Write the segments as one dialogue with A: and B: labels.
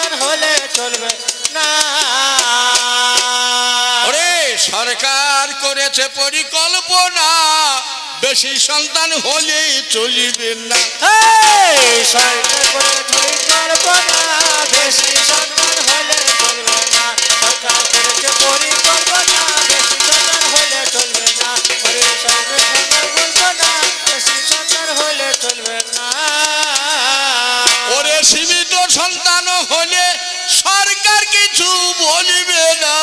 A: সন্তান হলে চলবে না।
B: ওরে সরকার করেছে পরিকল্পনা বেশি সন্তান হলে চলিবে না।
A: সরকার করে পরিকল্পনা বেশি সন্তান হলে চলবে না। সরকার করেছে পরিকল্পনা বেশি সন্তান হলে চলবে না। ওরে সরকার পরিকল্পনা বেশি সন্তান হলে চলবে না।
B: ওরে সীমিত সন্তান হলে সরকার কিছু বলিবে না।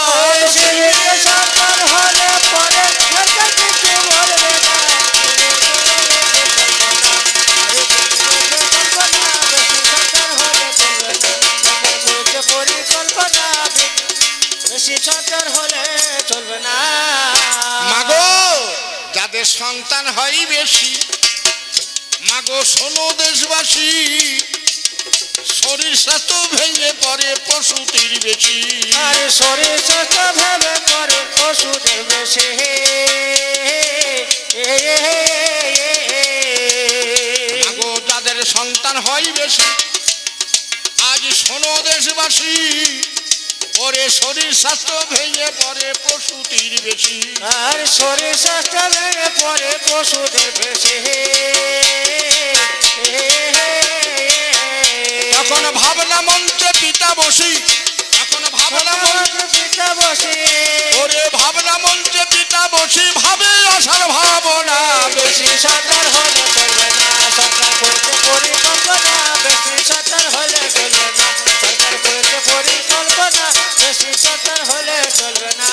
A: সন্তান না হলে চলবে না
B: মাগো সন্তান হয় বেশি, মাগো শোনো দেশবাসী শরীর স্বাস্থ্য ভেঙে পড়ে পশুটির বেশি।
A: আর শরীর স্বাস্থ্য ভেবে করে পশুদের বেশি।
B: মাগো যাদের সন্তান হয় বেশি আজ শোনো দেশবাসী ওরে শরীর স্বাস্থ্য ভেঙে পড়ে পশুটির বেশি।
A: আর শরীর স্বাস্থ্য ভেঙে পড়ে পশুদের বেশি।
B: তখন ভাবনা মঞ্চে পিতা বসি। এখন ভাবনা মঞ্চে
A: পিতা বসি।
B: ওরে ভাবনা মঞ্চে পিতা বসি, ভাবে আসার ভাবনা বেশি।
A: সন্তান হলে চলবে না সরকার করেছে পরিকল্পনা বেশি। সন্তান হলে চলবে না সরকার করেছে পরিকল্পনা বেশি। সন্তান হলে চলবে না।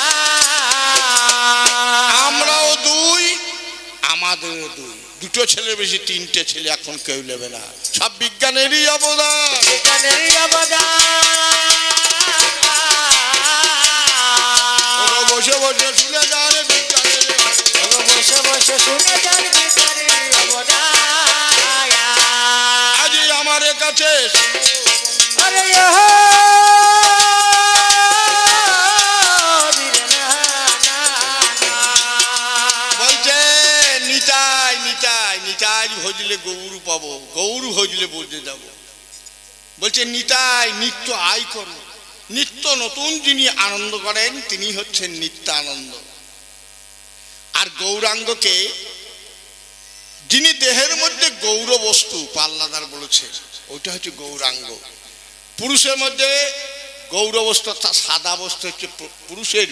B: আমাদের দুই। দুটো ছেলে বেশি তিনটে ছেলে এখন কেউ নেবে না। সব বিজ্ঞানেরই অবদান।
A: বিজ্ঞানেরই অবদান।
B: বসে বসে শুনে যান বিজ্ঞানের
A: বসে বসে শুনে যান অবদান।
B: আজ আমার কাছে
A: আরে
B: নিতাই ভজলে গৌরু পাবো, গৌরু ভজলে বলতে যাব। বলছে, নিতাই নিত্য আয় করো। নিত্য নতুন যিনি আনন্দ করেন, তিনি হচ্ছেন নিত্য আনন্দ আর গৌরাঙ্গকে, যিনি দেহের মধ্যে গৌর বস্তু, পাল্লাদার বলেছে, ওইটা হচ্ছে গৌরাঙ্গ। পুরুষের মধ্যে গৌর বস্তু, অর্থাৎ সাদা বস্তু হচ্ছে পুরুষের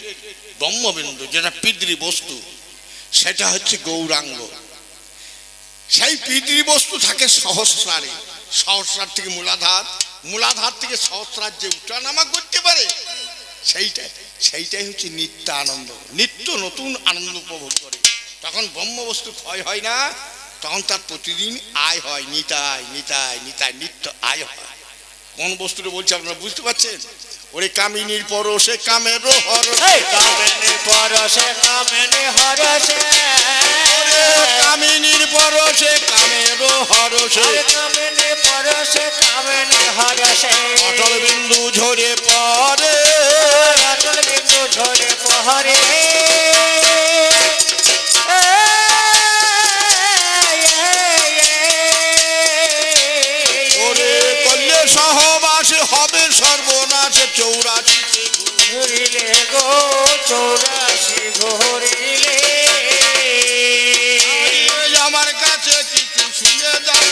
B: ব্রহ্মবিন্দু, যেটা পিতৃ বস্তু, সেটা হচ্ছে গৌরাঙ্গ। সেই বস্তু থাকে সহস্রারে। সহস্রার থেকে মূলাধার মূলাধার থেকে সহস্রার যে উঠানামা করতে পারে। সেইটাই সেইটাই হচ্ছে নিত্য আনন্দ। নিত্য নতুন আনন্দ উপভোগ করে। তখন ব্রহ্ম বস্তু ক্ষয় হয় না, তখন তার প্রতিদিন আয় হয়, নিতাই নিতাই নিতাই, নিত্য আয় হয়। কোন বস্তুটা বলছে আপনারা বুঝতে পারছেন? ওরে কামিনীর পরশে কামের হর
A: কামিনীর কামেনে পরশে। কামেনে হরসে
B: কামিনীর পরশে কামের হরসে
A: কামেনে পরশে কামেনে হরসে
B: অটল বিন্দু ঝরে পড়ে।
A: অটল বিন্দু ঝরে পহরে
B: চৌরাশি
A: ঘুরিলে।
B: আমার কাছে কিছু শুনে যাও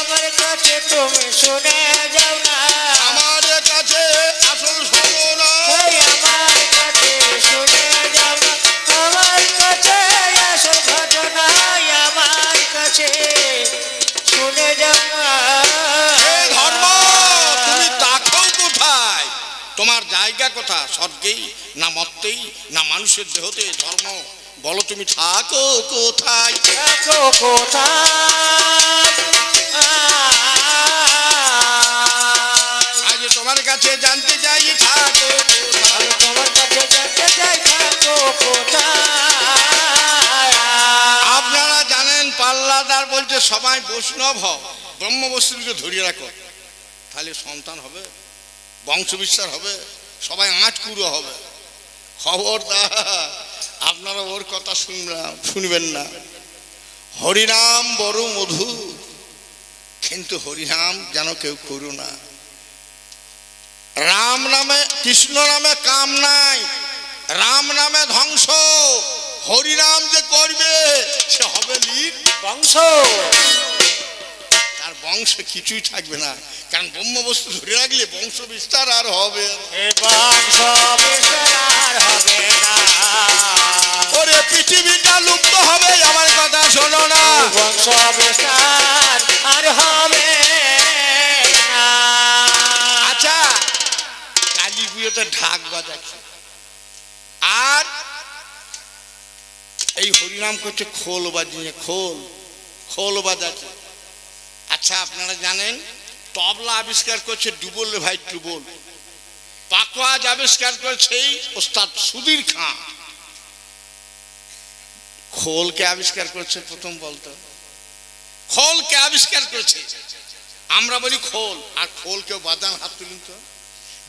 A: আমার কাছে তুমি শুনে যাও না।
B: আমার কাছে আসল
A: আমার কাছে শুনে যাও না। আমার কাছে আসল ঘটনা আমার কাছে শুনে যাও না।
B: ধর্ম তুমি তাকাও কোথায়? তোমার জায়গা কোথা স্বর্গেই। মানুষের দেহতে ধর্ম। বলো তুমি থাকো কোথায়?
A: দেখো কোথায়?
B: আজ তোমার কাছে জানতে চাই থাকো কোথায়?
A: তোমার কাছে জানতে চাই দেখো কোথায়?
B: আপনারা জানেন পাল্লাদার বলছে সবাই বৈষ্ণব হও। ব্রহ্মবস্তুকে ধরিয়ে রাখো। তাহলে সন্তান হবে বংশ বিস্তার হবে সবাই আঁট কুড়ো হবে। খবরদার, আপনারা ওর কথা শুনলাম শুনবেন না। হরিনাম বড় মধু, কিন্তু হরিনাম যেন কেউ করু না। রাম নামে, কৃষ্ণ নামে কাম নাই, রাম নামে ধ্বংস। হরিনাম যে করবে, সে হবে
A: বংশ।
B: বংশে কিছুই থাকবে না। কারণ ব্রহ্ম বস্তু ধরে রাখলে বংশ বিস্তার আর হবে।
A: বংশ বিস্তার হবে না।
B: ওরে পৃথিবীটা লুপ্ত হবে আমার কথা শোনো না।
A: বংশ বিস্তার আর হবে
B: আচ্ছা কালী পুজোতে ঢাক বাজাচ্ছে। আর এই হরিনাম করছে খোল বাজিয়ে খোল খোল বাজাচ্ছে। আচ্ছা আপনারা জানেন, তবলা আবিষ্কার করছে ডুবল ভাই টুবল পাকওয়াজ আবিষ্কার করছে ওস্তাদ সুধীর খান। খোলকে আবিষ্কার করছে, প্রথম বলতো। খোলকে আবিষ্কার করেছে। আমরা বলি খোল, আর খোল কেউ বাদান হাত তুলুন তো।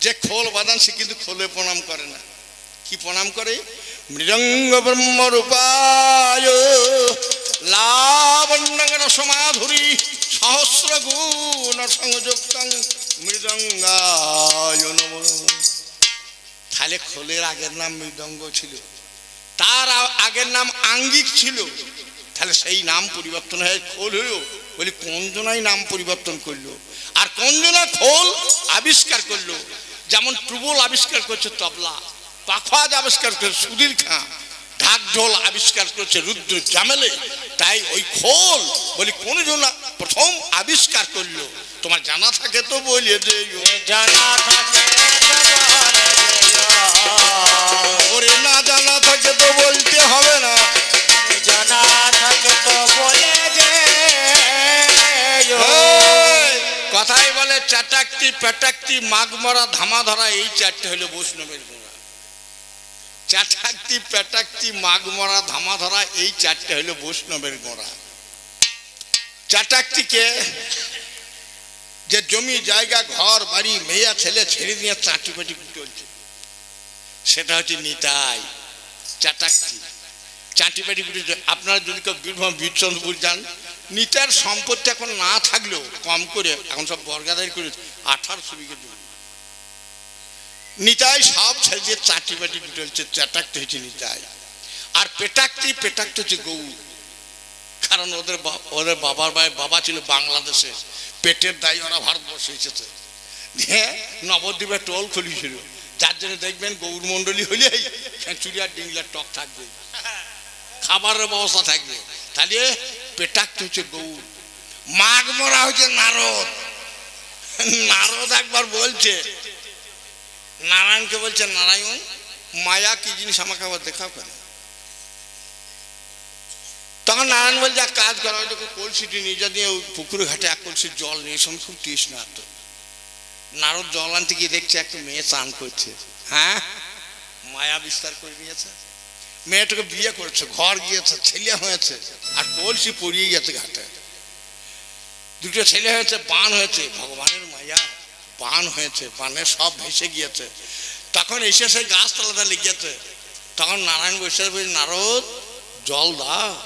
B: যে খোল বাদান সে কিন্তু খোলে প্রণাম করে না। কি প্রণাম করে? মৃদঙ্গ ব্রহ্ম রূপায় লাবণ্যগণ সমাধুরী সহস্র গুণ সংযুক্তং মৃদঙ্গায় তাহলে খোলের আগের নাম মৃদঙ্গ ছিল। তার আগের নাম আঙ্গিক ছিল। তাহলে সেই নাম পরিবর্তন হয়ে খোল হইল। বলি কঞ্জনাই নাম পরিবর্তন করল? আর কঞ্জনা খোল আবিষ্কার করল? যেমন টুবল আবিষ্কার করছে তবলা পাখওয়াজ আবিষ্কার করছে সুধীর খাঁ ঢাক ঢোল আবিষ্কার করছে রুদ্র জামেলে। তাই ওই খোল বলি কোন জন প্রথম আবিষ্কার করল। তোমার জানা থাকে তো বলিয়ে যে
A: জানা থাকে
B: ওরে না জানা থাকে তো বলতে হবে না।
A: জানা থাকে তো বলে
B: কথাই বলে চাটাক্তি পেটাক্তি মাগমরা ধামা ধরা এই চারটে হলো বৈষ্ণবের গোড়া চাটাক্তি পেটাক্তি মাগমরা ধামা ধরা এই চারটে হলো বৈষ্ণবের গোড়া। চাটাক্তিকে যে জমি, জায়গা, ঘর, বাড়ি, মেয়া, ছেলে ছেড়ে দিয়ে চাটি পাটি চলছে সেটা হচ্ছে নিতাই চাটাক্তি চাটি পাটি আপনারা যদি কেউ বীরভূম বীরচন্দ্রপুর যান নিতার সম্পত্তি এখন না থাকলেও কম করে এখন সব বর্গাদারি করে আঠারোশো বিঘে জমি। নিতাই সব ছেড়ে দিয়ে চাটি পাটি চলছে চাটাক্তি হচ্ছে নিতাই। আর পেটাক্তি পেটাক্তি হচ্ছে গৌ কারণ ওদের ওদের বাবার ভাই বাবা ছিল বাংলাদেশে। পেটের দায়ী ওরা ভারতবর্ষে এসেছে। হ্যাঁ নবদ্বীপে টোল খুলিয়েছিল। যার জন্য দেখবেন গৌর মণ্ডলী হলেই খেঁচুরি আর ডিংলার টক থাকবে। খাবারের ব্যবস্থা থাকবে। তাহলে পেটাক্তি হচ্ছে গৌর মাঘ মরা হচ্ছে নারদ। নারদ একবার বলছে নারায়ণকে বলছে নারায়ণ, মায়া কি জিনিস আমাকে আবার দেখাও কেন? তখন নারায়ণ বলছে, এক কাজ করা ওই কলসিটি যা দিয়ে ওই পুকুর ঘাটে এক কলসির জল নিয়ে সময় খুব তৃষ্ণা তো নারদ জল আনতে গিয়ে দেখছে একটা মেয়ে চান করছে। হ্যাঁ? মায়া বিস্তার করে নিয়েছে। মেয়েটাকে বিয়ে করেছে, ঘর গিয়েছে, ছেলে হয়েছে, আর কলসি পড়িয়ে গেছে ঘাটে। দুটো ছেলে হয়েছে, বান হয়েছে, ভগবানের বান হয়েছে, পানে সব ভেসে গিয়েছে। তখন এসে সেই গাছতলাটা লেগেছে তখন নারায়ণ বসে বলছে, নারদ, জল দাও।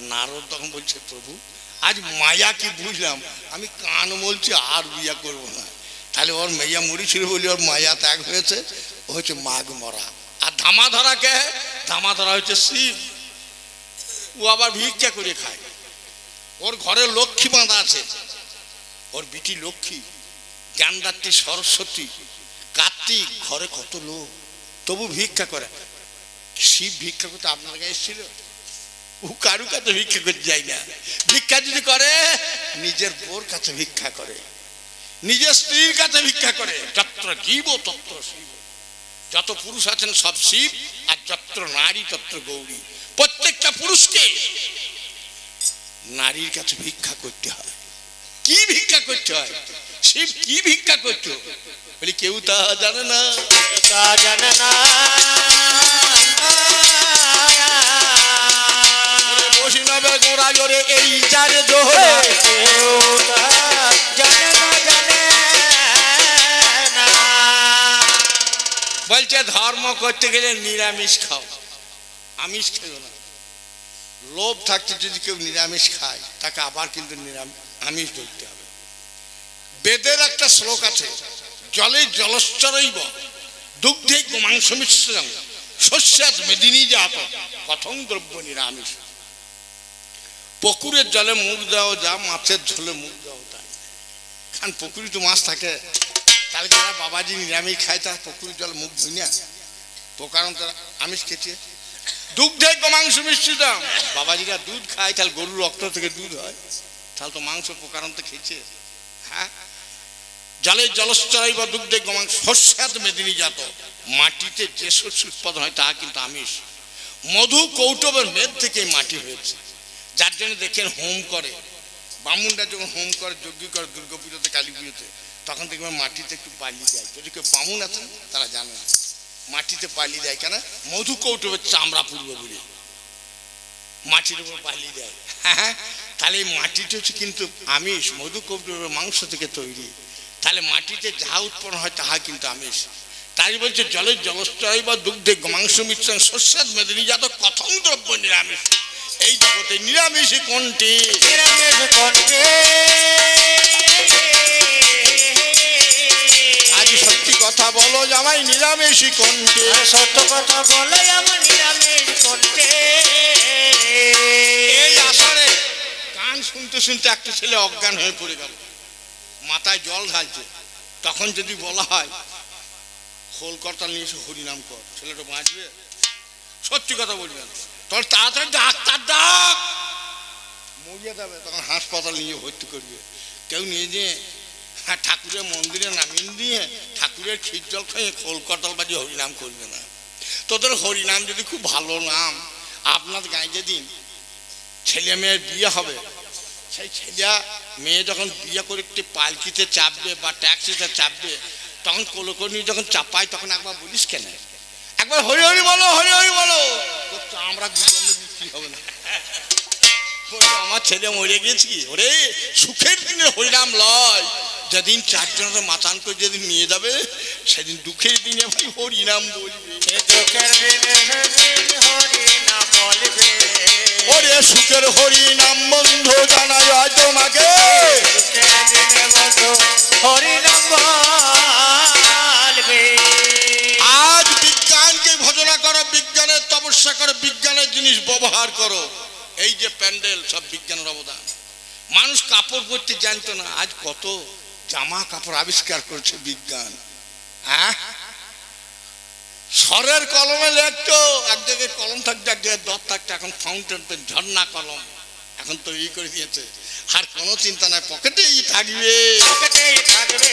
B: নারদ তখন বলছে, প্রভু, আজ মায়া কি বুঝলাম? আমি কান বলছি আর বিয়া করব না। তাহলে ওর মেয়া মরিছিল বলে ওর মায়া ত্যাগ হয়েছে, ও হচ্ছে মাঘ মরা। আর ধামা ধরা কে? ধামা ধরা হচ্ছে শিব। ও আবার ভিক্ষা করে খায়। ওর ঘরে লক্ষ্মী বাঁধা আছে। ওর বিটি লক্ষ্মী। জ্ঞানদাত্রী সরস্বতী, কার্তিক ঘরে কত লোক? তবু ভিক্ষা করে। শিব ভিক্ষা করতে আপনার কাছে এসেছিল? ও কারু কাছে ভিক্ষা করতে যায় না? ভিক্ষা যদি করে, নিজের বোর কাছে ভিক্ষা করে, নিজের স্ত্রীর কাছে ভিক্ষা করে, যত্র জীব, তত্র শিব। যত পুরুষ আছেন সব শিব, আর যত্র নারী, তত্র গৌরী। প্রত্যেকটা পুরুষকে নারীর কাছে ভিক্ষা করতে হয়। কি ভিক্ষা হয় শিব, কি ভিক্ষা করছ? বলি, কেউ তা জানে না।
A: তা জানে না
B: এই
A: কেউ জানে না জানে না।
B: বলছে, ধর্ম করতে গেলে নিরামিষ খাও। আমিষ খেও না। লোভ থাকতে যদি কেউ নিরামিষ খায়, তাকে আবার কিন্তু নিরামিষ আমিষ ধরতে হবে। বেদের একটা শ্লোক আছে, জলে জলশ্চরৈব, দুগ্ধে গোমাংস মিশ্রম শস্যাত মেদিনী জাত, কথং দ্রব্য নিরামিষ। পুকুরের জলে মুখ দেওয়া যা মাছের ঝোলে মুখ দেওয়া তাই। কারণ পুকুরে তো মাছ থাকে তাহলে যারা বাবাজি নিরামিষ খায়, তার পুকুরের জল মুখ ধুই না। প্রকারণ তারা আমিষ খেতে। দুগ্ধে গোমাংস মিশ্রিত, বাবাজিরা দুধ খায়, তাহলে গরুর রক্ত থেকে দুধ হয়। তাহলে তো মাংস প্রকারণ তো খেয়েছে। হ্যাঁ? জলে জলশ্চরাই বা দুগ্ধে গোমাংস শস্যাত মেদিনী জাত। মাটিতে যে শস্য উৎপাদন হয় তা কিন্তু আমিষ। মধু কৌটবের মেদ থেকে মাটি হয়েছে। যার জন্য দেখেন হোম করে। বামুনরা যখন হোম করে, যজ্ঞ করে, দুর্গা পুজোতে, কালী পুজোতে, তখন দেখবেন মাটিতে একটু বালি দেয়। যদি কেউ বামুন আছেন তারা জানে না। মাটিতে বালি দেয় কেন? মধু কৌটবের চামড়া পুড়বে বলে। মাটির উপর বালি দেয়। হ্যাঁ? তাহলে এই মাটিটা হচ্ছে কিন্তু আমিষ মধু মাংস থেকে তৈরি। তাহলে মাটিতে যা উৎপন্ন হয় তাহা কিন্তু আমিষ। তাই বলছে জলের জলস্তয় বা দুগ্ধে মাংস মিশ্রণ শস্যাদ মেদিনী যাত কথম দ্রব্য নিরামিষ। এই জগতে নিরামিষই কোনটি?
A: নিরামিষ কোনটি?
B: আজ সত্যি কথা বলো জামাই নিরামিষই কোনটি?
A: সত্য কথা বলে আমার নিরামিষ কোনটি?
B: এই গান শুনতে শুনতে একটা ছেলে অজ্ঞান হয়ে পড়ে গেল। মাথায় জল ঢালছে। তখন যদি বলা হয় খোলকর্তা নিয়ে এসে হরিনাম কর। ছেলেটা বাঁচবে? সত্যি কথা বলবেন। তোর তাড়াতাড়ি ডাক্তার ডাক! মরিয়ে যাবে তখন হাসপাতাল নিয়ে ভর্তি করবে। কেউ নিয়ে যে হ্যাঁ ঠাকুরের মন্দিরে নামিয়ে দিয়ে, ঠাকুরের ক্ষীর জল খেয়ে খোলকর্তাল বাজি হরিনাম করবে না। তোদের হরিনাম যদি খুব ভালো নাম, আপনার গায়ে যেদিন ছেলে মেয়ের বিয়ে হবে সেই ছেলে মেয়ে যখন বিয়ে করে একটি পালকিতে চাপবে বা ট্যাক্সিতে চাপবে, তখন কোলোকনি যখন চাপায়, তখন একবার বলিস কেন? একবার হরি হরি বলো, হরি হরি বলো। আমরা বিক্রি হবে না? আমার ছেলে মরে গেছি ওরে, সুখের দিনে হরিনাম লয়। যেদিন চারজনের মাতান করে যেদিন নিয়ে যাবে, সেদিন দুঃখের দিনে হরিনাম বলবে।
A: দুঃখের দিনে সেদিন হরি নাম বলবে
B: ওরে সুখের হরিনাম বন্ধু জানাই আজ তোমাকে
A: হরি নাম
B: আজ বিজ্ঞানকে ভজনা করো, বিজ্ঞানের তপস্যা করো, বিজ্ঞানের জিনিস ব্যবহার করো। এই যে প্যান্ডেল, সব বিজ্ঞানের অবদান। মানুষ কাপড় পরতে জানতো না, আজ কত জামা কাপড় আবিষ্কার করছে বিজ্ঞান। হ্যাঁ? স্বরের কলমে লেখতো এক জায়গায় কলম থাকতো এক জায়গায় দর থাকতো এখন ফাউন্টেন পেন ঝর্ণা কলম এখন তো ই করে দিয়েছে। আর কোনো চিন্তা নাই পকেটেই থাকবে।
A: পকেটেই থাকবে।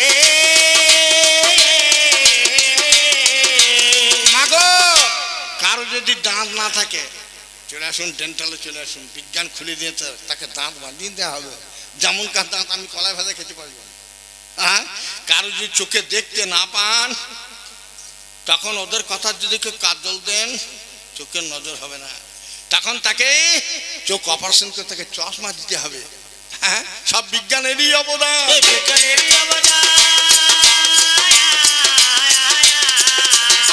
B: মাগো কারও যদি দাঁত না থাকে চলে আসুন ডেন্টালে চলে আসুন বিজ্ঞান খুলে দিয়েছে তাকে দাঁত বাঁধিয়ে দেওয়া হবে। যেমন কার দাঁত আমি কলায় ভাজা খেতে পারব। হ্যাঁ কারও যদি চোখে দেখতে না পান তখন ওদের কথা যদি কেউ কাজল দেন চোখের নজর হবে না। তখন তাকে চোখ অপারেশন করে তাকে চশমা দিতে হবে। হ্যাঁ? সব বিজ্ঞানেরই অবদান।
A: বিজ্ঞানেরই অবদান।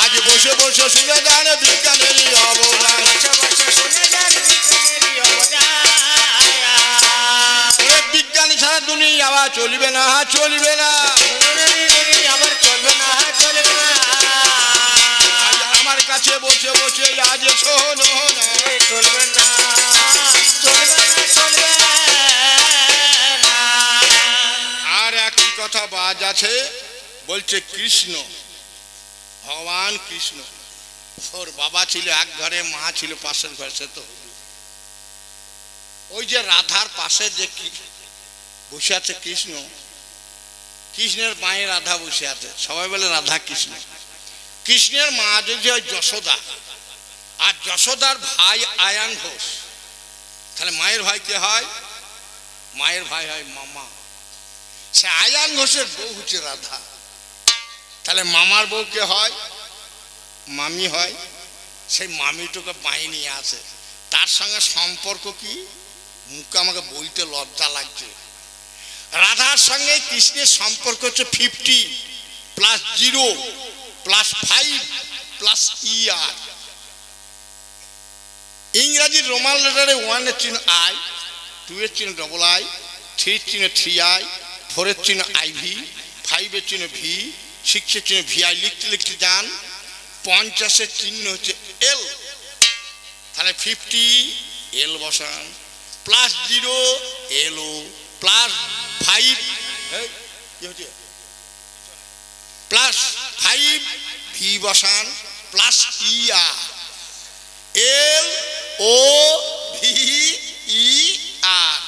B: আজ বসে বসে শুনে জানে বিজ্ঞানেরই অবদান।
A: বছর বছর শুনে যান বিজ্ঞানেরই অবদান।
B: বিজ্ঞান ছাড়া দুনিয়া আবার চলবে না। চলবে না। কাছে বসে বসে, আজ শোনো না। আর একই কথা বাজ আছে, বলছে কৃষ্ণ, ভগবান কৃষ্ণ। ওর বাবা ছিল এক ঘরে, মা ছিল পাশের ঘরে, সে তো। ওই যে রাধার পাশে যে বসে আছে কৃষ্ণ, কৃষ্ণের মায়ে রাধা বসে আছে। সবাই বলে রাধা কৃষ্ণ। কৃষ্ণের মা যদি হয় যশোদা, আর যশোদার ভাই আয়ান ঘোষ, তাহলে মায়ের ভাই কে হয়? মায়ের ভাই হয় মামা। সে আয়ান ঘোষের বউ হচ্ছে রাধা। তাহলে মামার বউ কে হয়? মামি হয়। সেই মামিটাকে পায়ে নিয়ে আসে। তার সঙ্গে সম্পর্ক কি? মুখে আমাকে বলতে লজ্জা লাগছে। রাধার সঙ্গে কৃষ্ণের সম্পর্ক হচ্ছে fifty plus zero plus five plus year ইংরাজির Roman লেটারে ওয়ানের চিহ্ন আই টু এর চিহ্ন ডবল আই থ্রির চিহ্ন থ্রি আই ফোরের চিহ্ন আই ভি ফাইভের চিহ্ন ভি সিক্সের চিহ্ন ভিআই লিখতে লিখতে যান, পঞ্চাশের চিহ্ন হচ্ছে এল তাহলে ফিফটি এল বসান plus zero L O plus five কি হচ্ছে? প্লাস ফাইভ ভি বসান plus E R L O V E R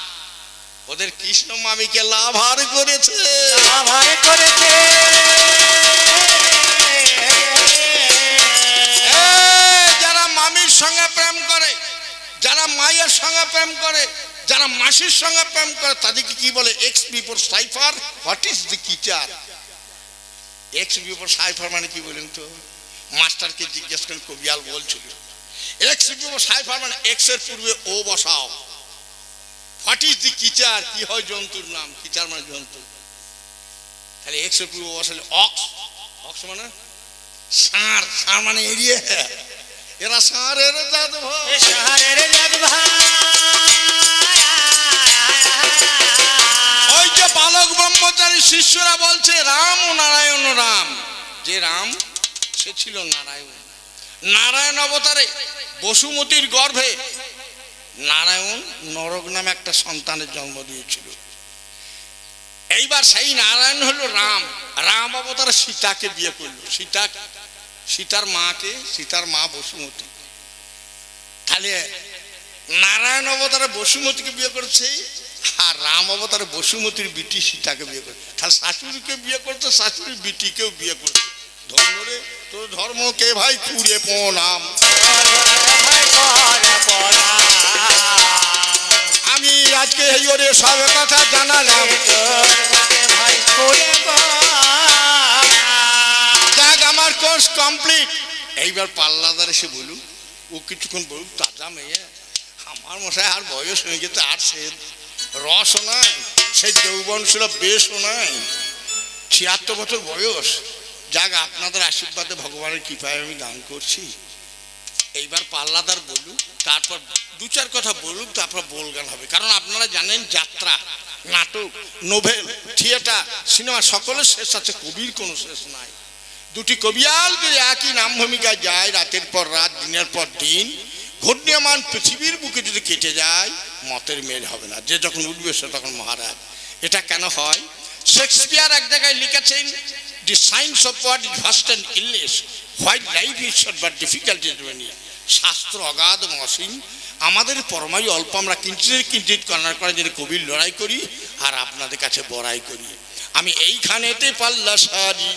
B: ওদের কৃষ্ণ মামিকে লাভার করেছে।
A: লাভার করেছে।
B: যারা মামির সঙ্গে প্রেম করে যারা মায়ের সঙ্গে প্রেম করে যারা মাসির সঙ্গে প্রেম করে তাদেরকে কি বলে? X before cipher what is the কিচার X before cipher মানে কি বলেন তো? মাস্টারকে জিজ্ঞেস করেন, কবিয়াল বলছিল এক্স বিফোর সাইফার মানে এক্সের পূর্বে ও বসাও। হোয়াট ইজ দি কিচার কি হয় জন্তুর নাম? কিচার মানে জন্তু। তাহলে এক্সের পূর্বে বসালে অক্স। অক্স মানে ষাঁড় ষাঁড় মানে এড়িয়ে। এরা ষাঁড়ের জাত ভাই।
A: এ শহরের জাত ভাই।
B: ব্রহ্মচারী শিষ্যরা বলছে, রাম ও নারায়ণ রাম। যে রাম, সে ছিল নারায়ণ। নারায়ণ অবতারে বসুমতির গর্ভে নারায়ণ নরক নামে একটা সন্তানের জন্ম দিয়েছিল। এইবার সেই নারায়ণ হলো রাম। রাম অবতারে সীতাকে বিয়ে করল। সীতা, সীতার মাকে, সীতার মা বসুমতী। তাহলে নারায়ণ অবতারে বসুমতীকে বিয়ে করছে আর রাম অবতারে বসুমতীর বিটি সীতাকে বিয়ে করে। তাহলে শাশুড়িকে বিয়ে করছে শাশুড়ির বিটিকেও বিয়ে করছে ধর্ম রে, তোর ধর্ম কে ভাই? কুড়ে প্রণাম। আমি আজকে এই ওরে সব কথা জানালাম।
A: তোরে
B: যাক, আমার কোর্স কমপ্লিট। এইবার পাল্লাদার এসে বলুক, ও কিছুক্ষণ বলুক, তাজা মেয়ে। আমার মশাই আর বয়স হয়ে গেছে, আর সে রসও নাই সে যৌবন ছিল বেশও নাই। ছিয়াত্তর বছর বয়স। যাক, আপনাদের আশীর্বাদে ভগবানের কৃপায় আমি দান করছি। এইবার পাল্লাদার বলুন, তারপর দু চার কথা বলুক তারপর বলগান হবে। কারণ আপনারা জানেন, যাত্রা, নাটক, নোভেল, থিয়েটার, সিনেমা, সকলের শেষ আছে, কবির কোনো শেষ নাই। দুটি কবিয়াল যদি একই নাম ভূমিকায় যায়, রাতের পর রাত, দিনের পর দিন। ঘূর্ণীয়মান পৃথিবীর বুকে যদি কেটে যায় মতের মেল হবে না। যে যখন উঠবে সে তখন মহারাজ। এটা কেন হয়? শেক্সপিয়ার এক জায়গায় লিখেছেন the science of what is vast and illness white life is short but difficult is শাস্ত্র অগাধ অসীম আমাদের পরমায়ু অল্প, আমরা কিঞ্চিত কিঞ্চিত কর্নার করার জন্য কবির লড়াই করি আর আপনাদের কাছে বড়াই করি। আমি এইখানেতে পাল্লা সারি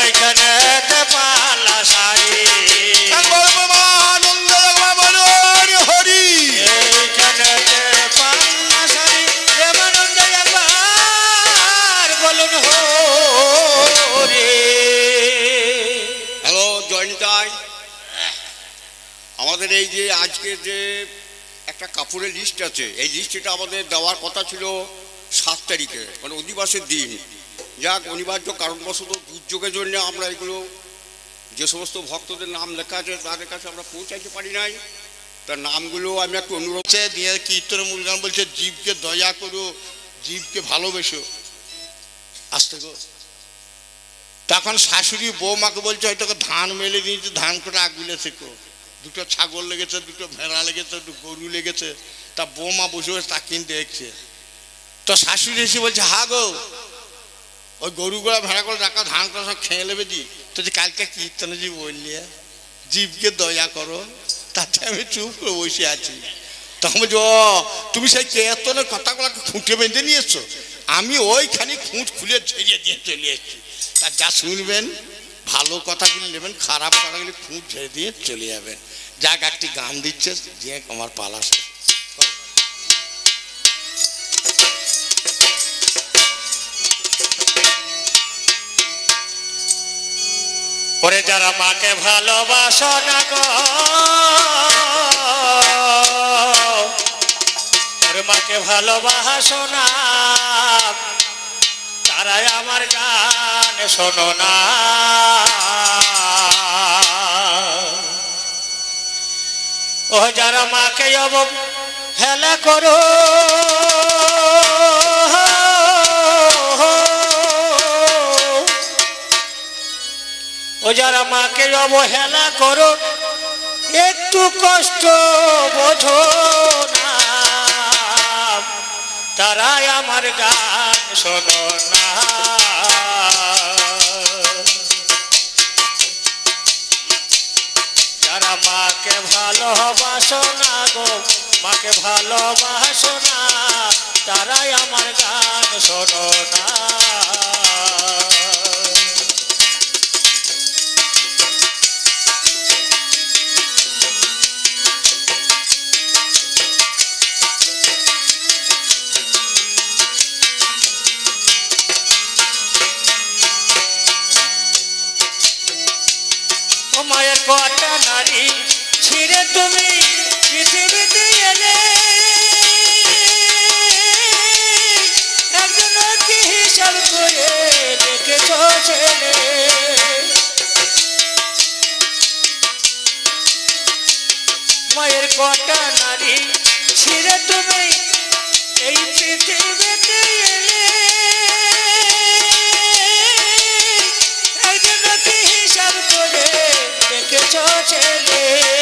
A: এইখানে পালা শাড়ি
B: আনন্দ।
C: আমাদের এই যে আজকে যে একটা কাপড়ের লিস্ট আছে, এই লিস্টটা আমাদের দেওয়ার কথা ছিল সাত তারিখে মানে অধিবাসের দিন। যাক, অনিবার্য কারণবশত দুর্যোগের জন্য আমরা এগুলো যে সমস্ত ভক্তদের নাম লেখা আছে, তাদের কাছে আমরা পৌঁছাইতে পারি নাই। তার নামগুলো আমি একটু অনুরোধ
B: দিয়ে কীর্তন মূল গান বলছে, জীবকে দয়া করো, জীবকে ভালোবেসো। আসতে গো তখন শাশুড়ি বৌমাকে বলছে হয়তো ধান মেলে দিয়েছে, ধান করে আগুলে থেকো। দুটো ছাগল লেগেছে, দুটো ভেড়া লেগেছে, দুটো গরু লেগেছে, তা বৌমা বসে বসে তা কিনতে দেখছে। তো শাশুড়ি এসে বলছে, হা গো, ওই গরুগুলা, ভেড়াগুলো রাখা ধান করে সব খেয়ে নেবে জি। তো যে কালকে কীর্তনে জি বললি, জীবকে দয়া করো, তাতে আমি চুপ করে বসে আছি। তখন বলছি, ও, তুমি সেই কেতনের কথাগুলোকে খুঁটে বেঁধে নিয়ে এসছো আমি ওইখানে খুঁট খুলে ঝেড়িয়ে দিয়ে চলে এসেছি। তা যা শুনবেন ভালো কথাগুলি নেবেন, খারাপ কথাগুলি খুব ঝেড়ে দিয়ে চলে যাবেন যাক, একটি গান দিচ্ছে দিয়ে আমার পালা।
A: ওরে যারা মাকে ভালোবাসো না গো, ওরে মাকে ভালোবাসো না, তারাই আমার গান শোনো না। ও যারা মাকে অব হেলা করো। ও যারা মাকে অবহেলা করো, একটু কষ্ট বোঝো না। তারাই আমার গান শোনো না। ভালোবাসো গো মাকে ভালোবাসো না তারাই আমার গান শোনো। না মায়ের কটা নারী ছিঁড়ে হিসাব করে ছেলে। মায়ের কটা নারী ছিঁড়ে তুমি এই পৃথিবীতে এলে। একজন কি হিসাব করে দেখেছ ছেলে।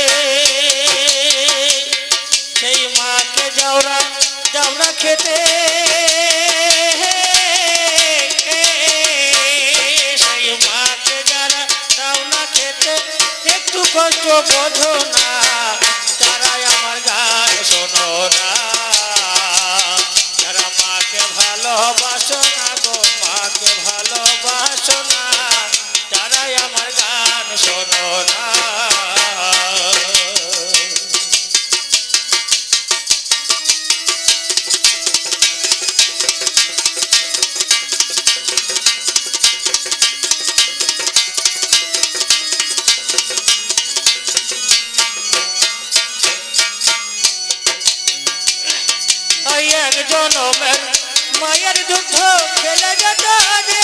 A: খেতে। সেই মাকে যারা তাও না খেতে একটু কষ্ট বোঝো না। জনমের মায়ের দুঃখ খেলে যেত যে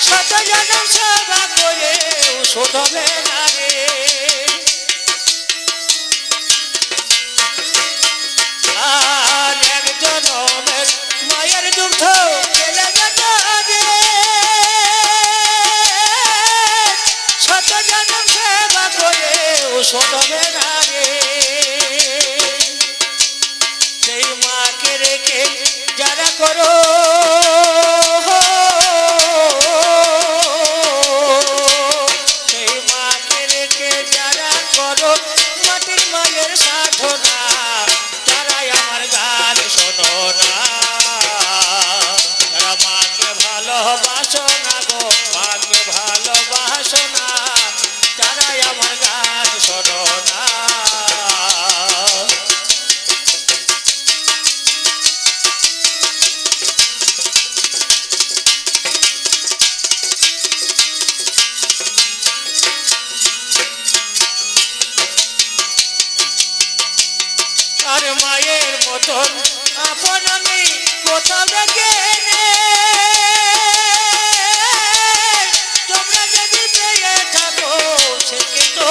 A: শত জনম সেবা করে শোধবে মায়ের মতন। আপন আমি কোথাও দেখে তোমরা যদি পেয়ে থাকো কিন্তু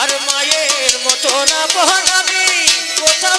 A: আর মায়ের মতন আপন আমি কোথাও